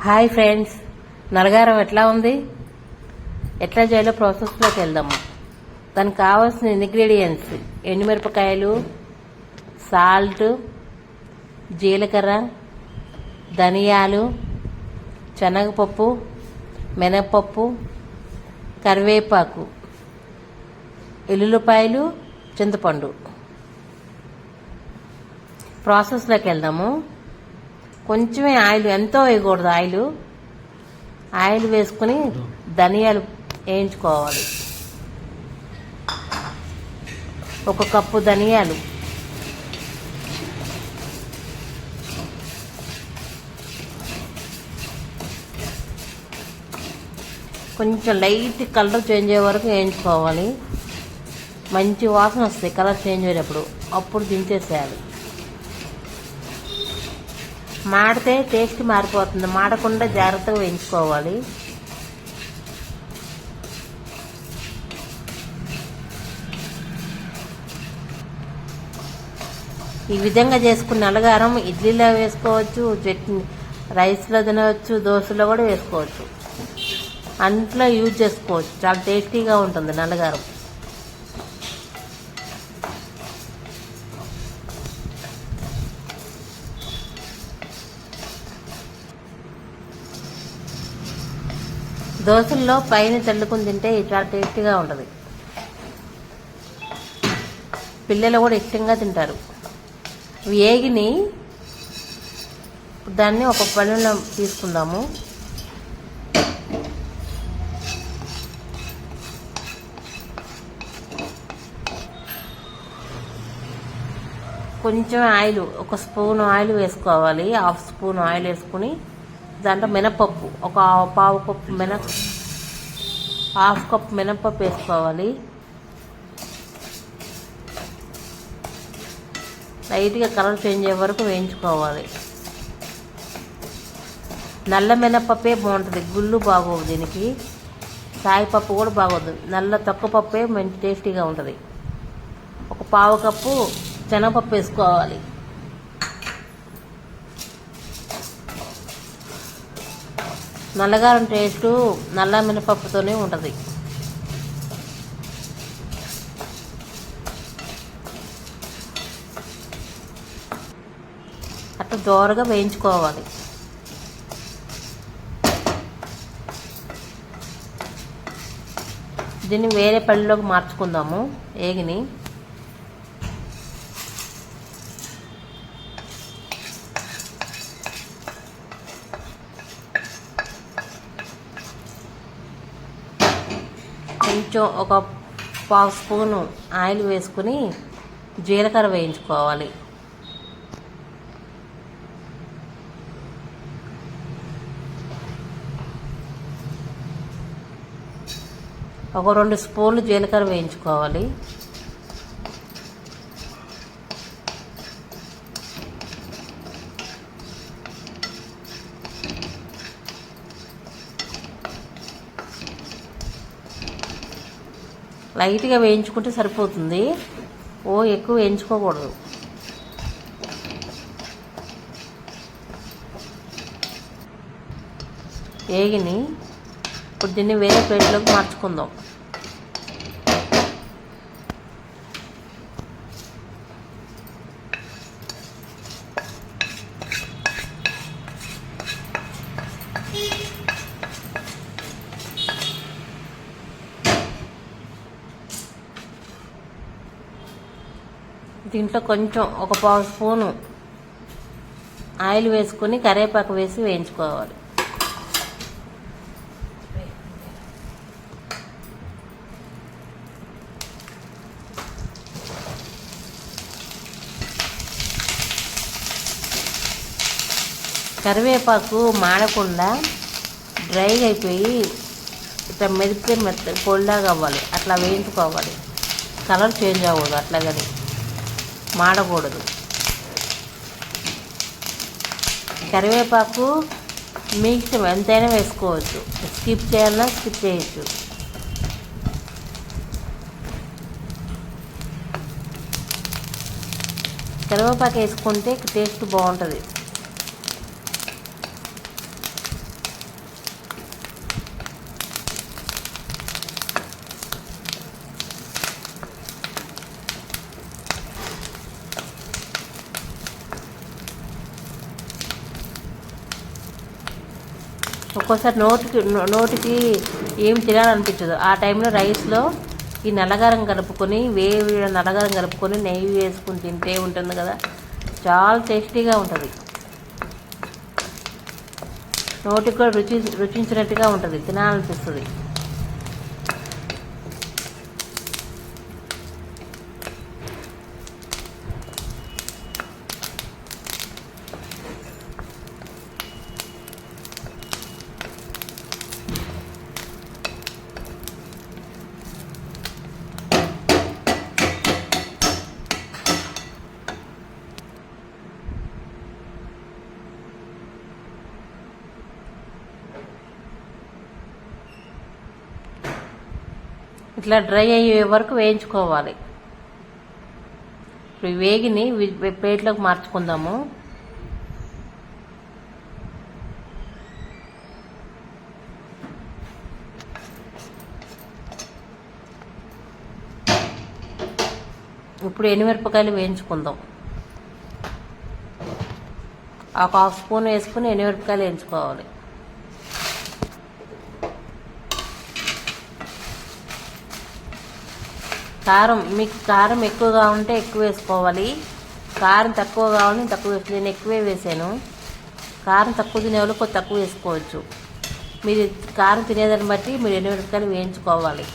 Hi friends. నలగారం ఎట్లా ఉంది? ఎట్లా చేయాలో ప్రాసెస్లోకి వెళ్దాము. దానికి కావాల్సిన ఇంగ్రీడియంట్స్ ఎండుమిరపకాయలు సాల్ట్ జీలకర్ర ధనియాలు శనగపప్పు మినపప్పు కరివేపాకు ఎల్లుల్లిపాయలు చింతపండు. ప్రాసెస్లోకి వెళ్దాము. కొంచెమే ఆయిల్ ఎంతో వేయకూడదు ఆయిల్. ఆయిల్ వేసుకుని ధనియాలు వేయించుకోవాలి. ఒక కప్పు ధనియాలు. కొంచెం లైట్ కలర్ చేంజ్ అయ్యే వరకు వేయించుకోవాలి. మంచి వాసన వస్తాయి కలర్ చేంజ్ అయ్యేటప్పుడు అప్పుడు దించేసేయాలి. మాడితే టేస్ట్ మారిపోతుంది. మాడకుండా జాగ్రత్తగా వేయించుకోవాలి. ఈ విధంగా చేసుకున్న నల్లగారం ఇడ్లీలో వేసుకోవచ్చు చట్నీ రైస్లో తినవచ్చు దోశలో కూడా వేసుకోవచ్చు. అంట్లో యూజ్ చేసుకోవచ్చు. చాలా టేస్టీగా ఉంటుంది నల్లగారం దోశల్లో పైన చల్లుకుని తింటే చాలా టేస్టీగా ఉంటుంది. పిల్లలు కూడా ఇష్టంగా తింటారు. వేగిని దాన్ని ఒక పళ్ళెంలో తీసుకుందాము. కొంచెం ఆయిల్ ఒక స్పూన్ ఆయిల్ వేసుకోవాలి. హాఫ్ స్పూన్ ఆయిల్ వేసుకుని దాంట్లో మినపప్పు ఒక పావు కప్పు మిన హాఫ్ కప్ మినపప్పు వేసుకోవాలి. లైట్గా కలర్ చేంజ్ అయ్యే వరకు వేయించుకోవాలి. నల్ల మినపప్పే బాగుంటుంది గుళ్ళు బాగోవు దీనికి. సాయిపప్పు కూడా బాగోదు నల్ల తొక్క పప్పే మంచి టేస్టీగా ఉంటుంది. ఒక పావు కప్పు శనగపప్పు వేసుకోవాలి. నల్లగారం టేస్టు నల్ల మినపప్పుతోనే ఉంటుంది. అట్లా దోరగా వేయించుకోవాలి. దీన్ని వేరే పళ్ళలోకి మార్చుకుందాము ఏగిని. కొంచెం ఒక పావు స్పూను ఆయిల్ వేసుకుని జీలకర్ర వేయించుకోవాలి. ఒక రెండు స్పూన్లు జీలకర్ర వేయించుకోవాలి. లైట్గా వేయించుకుంటే సరిపోతుంది. ఓ ఎక్కువ వేయించుకోకూడదు. వేగిని ఇప్పుడు దీన్ని వేరే ప్లేట్లోకి మార్చుకుందాం. దీంట్లో కొంచెం ఒక పావు స్పూను ఆయిల్ వేసుకొని కరివేపాకు వేసి వేయించుకోవాలి. కరివేపాకు మాడకుండా డ్రై అయిపోయి ఇట్లా మెదిపితే మెత్త పొడిలాగా అవ్వాలి. అట్లా వేయించుకోవాలి. కలర్ చేంజ్ అవ్వదు అట్లాగని. మాడకూడదు. కరివేపాకు మీ ఇష్టం ఎంతైనా వేసుకోవచ్చు. స్కిప్ చేయాలన్నా స్కిప్ చేయొచ్చు. కరివేపాకు వేసుకుంటే టేస్ట్ బాగుంటుంది. ఒక్కోసారి నోటికి నోటికి ఏం తినాలనిపించదు. ఆ టైంలో రైస్లో ఈ నల్లగారం కలుపుకొని వేవి నల్లగారం కలుపుకొని నెయ్యి వేసుకుని తింటే ఉంటుంది కదా. చాలా టేస్టీగా ఉంటుంది. నోటికి కూడా రుచి రుచించినట్టుగా ఉంటుంది. తినాలనిపిస్తుంది. ఇట్లా డ్రై అయ్యే వరకు వేయించుకోవాలి. ఇప్పుడు వేగిని ప్లేట్లోకి మార్చుకుందాము. ఇప్పుడు ఎనిమిరపకాయలు వేయించుకుందాం. ఒక హాఫ్ స్పూన్ వేసుకుని ఎనిమిరపకాయలు వేయించుకోవాలి. కారం మీకు కారం ఎక్కువగా ఉంటే ఎక్కువ వేసుకోవాలి. కారం తక్కువ ఉంటే తక్కువ వేసి నేను ఎక్కువే వేసాను. కారం తక్కువ తినేవాళ్ళు కొద్ది తక్కువ వేసుకోవచ్చు. మీరు కారం తినేదాన్ని బట్టి మీరు ఎన్ని మిరపకాయలు వేయించుకోవాలి.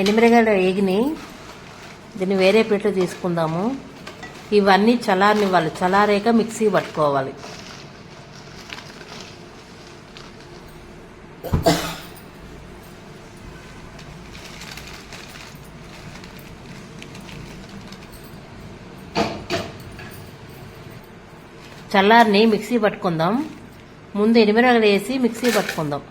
ఎనిమిరగడ్డ వేగిని దీన్ని వేరే ప్లేట్లో తీసుకుందాము. ఇవన్నీ చలారనివ్వాలి చలారేక మిక్సీ పట్టుకోవాలి. చల్లారిని మిక్సీ పట్టుకుందాం. ముందు ఎనిమిరగడ వేసి మిక్సీ పట్టుకుందాం.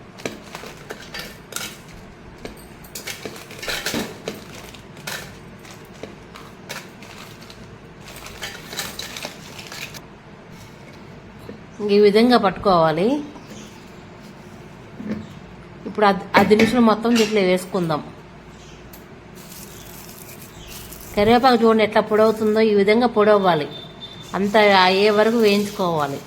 ఈ విధంగా పట్టుకోవాలి. ఇప్పుడు అది నిమిషం మొత్తం దీంట్లో వేసుకుందాం. కరివేపాకు చూడండి ఎట్లా పొడవుతుందో ఈ విధంగా పొడవ్వాలి. అంత అయ్యే వరకు వేయించుకోవాలి.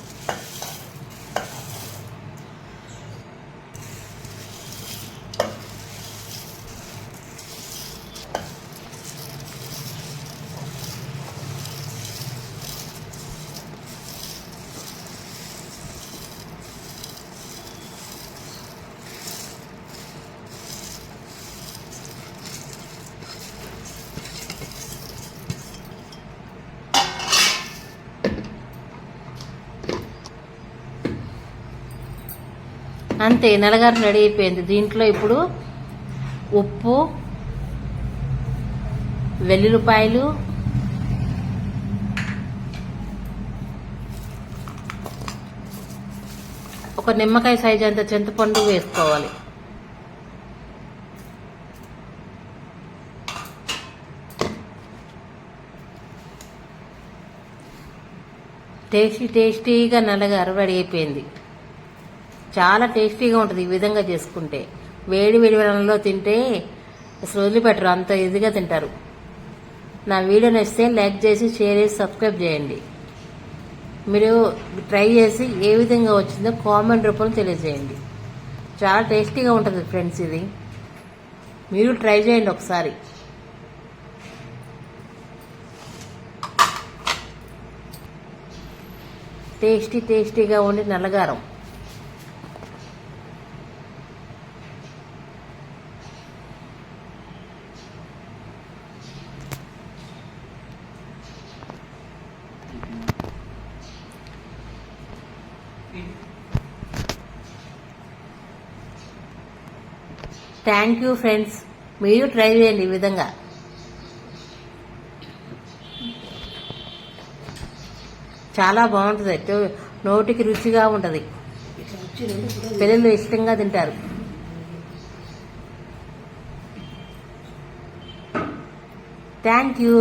అంతే నలగారు రెడీ అయిపోయింది. దీంట్లో ఇప్పుడు ఉప్పు వెల్లుల్లిపాయలు ఒక నిమ్మకాయ సైజ్ అంత చింతపండు వేసుకోవాలి. టేస్టీ టేస్టీగా నల్లగారు రెడీ అయిపోయింది. చాలా టేస్టీగా ఉంటుంది ఈ విధంగా చేసుకుంటే. వేడి వేడి వెనంలో తింటే అసలు వదిలిపెట్టరు అంత ఇదిగా తింటారు. నా వీడియో నచ్చితే లైక్ చేసి షేర్ చేసి సబ్స్క్రైబ్ చేయండి. మీరు ట్రై చేసి ఏ విధంగా వచ్చిందో కామెంట్ రూపంలో తెలియజేయండి. చాలా టేస్టీగా ఉంటుంది ఫ్రెండ్స్ ఇది. మీరు ట్రై చేయండి ఒకసారి. టేస్టీ టేస్టీగా ఉండి నల్లగారం. థ్యాంక్ యూ ఫ్రెండ్స్ మీరు ట్రై చేయండి ఈ విధంగా. చాలా బాగుంటుంది. నోటికి రుచిగా ఉంటుంది. పిల్లలు ఇష్టంగా తింటారు. Thank you